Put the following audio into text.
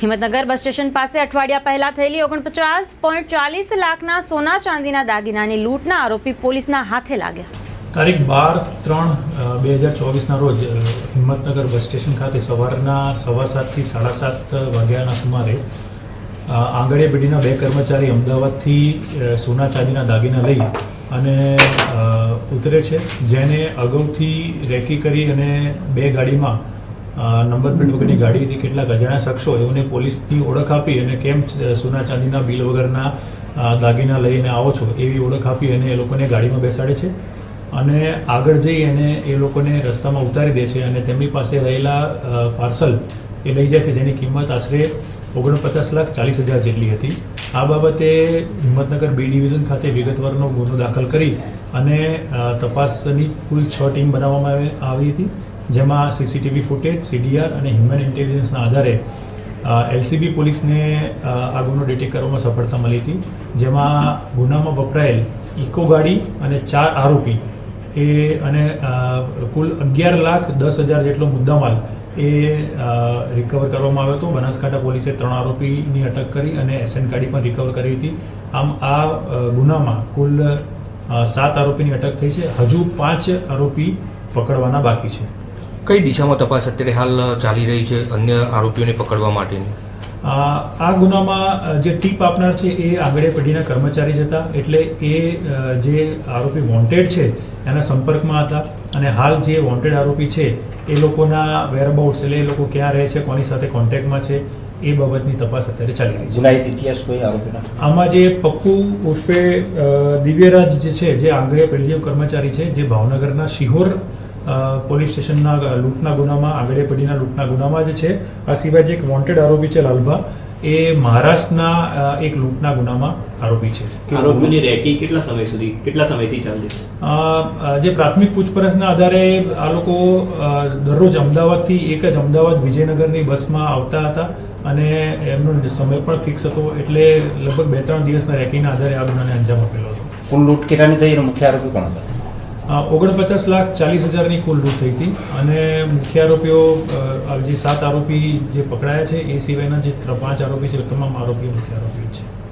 Himmatnagar bus station પાસે અઠવાડિયા પહેલા થયેલી ઓગણપચાસ પોઈન્ટ ચાલીસ લાખના સોના ચાંદીના દાગીનાની લૂંટના આરોપી પોલીસના હાથે લાગ્યા. તારીખ બાર ત્રણ બે હજાર ચોવીસના રોજ હિંમતનગર બસ સ્ટેશન ખાતે સવારના સવા સાતથી સાડા સાત વાગ્યાના સુમારે આંગળીયા પેઢીના બે કર્મચારી અમદાવાદથી સોના ચાંદીના દાગીના લઈ અને ઉતરે છે, જેને અગાઉથી રેકી કરી અને બે ગાડીમાં નંબર પ્લેટ વગરની ગાડીથી કેટલાક અજાણ્યા શખ્સો એઓને પોલીસની ઓળખ આપી અને કેમ સોના ચાંદીના બિલ વગરના દાગીના લઈને આવો છો એવી ઓળખ આપી અને એ લોકોને ગાડીમાં બેસાડે છે. અને આગળ જઈ અને એ લોકોને રસ્તામાં ઉતારી દે છે અને તેમની પાસે રહેલા પાર્સલ એ લઈ જાય છે જેની કિંમત આશરે ઓગણપચાસ લાખ ચાલીસ હજાર જેટલી હતી. આ બાબતે હિંમતનગર બી ડિવિઝન ખાતે વિગતવારનો ગુનો દાખલ કરી અને તપાસની કુલ છ ટીમ બનાવવામાં આવી- આવી હતી. જેમાં સીસીટીવી ફૂટેજ સીડીઆર અને હ્યુમન ઇન્ટેલિજન્સના આધારે એલસીબી પોલીસને આ ગુનો ડિટેક્ટ કરવામાં સફળતા મળી હતી. જેમાં ગુનામાં વપરાયેલ ઇકો ગાડી અને ચાર આરોપી. એ અને કુલ અગિયાર લાખ દસ હજાર જેટલો મુદ્દામાલ એ રિકવર કરવામાં આવ્યો હતો. બનાસકાંઠા પોલીસે ત્રણ આરોપીની અટક કરી અને એસએન ગાડી પણ રિકવર કરી હતી. આમ આ ગુનામાં કુલ સાત આરોપીની અટક થઈ છે. હજુ પાંચ આરોપી પકડવાના બાકી છે. કઈ દિશામાં તપાસ અત્યારે હાલ ચાલી રહી છે અન્ય આરોપીઓને પકડવા માટેની? આ ગુનામાં જે ટીપ આપનાર છે એ આગળે પેઢીના કર્મચારી જ હતા. એટલે એ જે આરોપી વોન્ટેડ છે એના સંપર્કમાં હતા. અને હાલ જે વોન્ટેડ આરોપી છે એ લોકોના વેરબાઉટ્સ એટલે એ લોકો ક્યાં રહે છે કોની સાથે કોન્ટેક્ટમાં છે એ બાબતની તપાસ અત્યારે ચાલી રહી છે. ગુનાહિત ઇતિહાસ કોઈ આરોપીના? આમાં જે પપ્પુ ઉર્ફે દિવ્યરાજ જે છે જે આંગળીયા પેઢીનો કર્મચારી છે જે ભાવનગરના શિહોર પોલીસ સ્ટેશનના લૂંટના ગુનામાં આંગળીયા પડીના લૂંટના ગુનામાં જ છે આ સિવાય જે એક વોન્ટેડ આરોપી છે લાલભા એ મહારાષ્ટ્રના એક લૂંટના ગુનામાં આરોપી છે. આરોપીની રેકી કેટલા સમય સુધી કેટલા સમયથી ચાલતી જે પ્રાથમિક પૂછપરછના આધારે આ લોકો દરરોજ અમદાવાદથી એક જ અમદાવાદ વિજયનગરની બસમાં આવતા હતા અને એમનો સમય પણ ફિક્સ હતો એટલે લગભગ બે ત્રણ દિવસના રેકીના આધારે આ ગુનાને અંજામ આપેલો હતો. કુલ લૂંટ કેટલાની થઈ અને મુખ્ય આરોપી કોણ હતા? ઓગણપચાસ લાખ ચાલીસ હજારની કુલ લૂંટ થઈ હતી અને મુખ્ય આરોપીઓ જે સાત આરોપી જે પકડાયા છે, એ સિવાયના જે પાંચ આરોપી છે તમામ આરોપીઓ મુખ્ય આરોપી છે.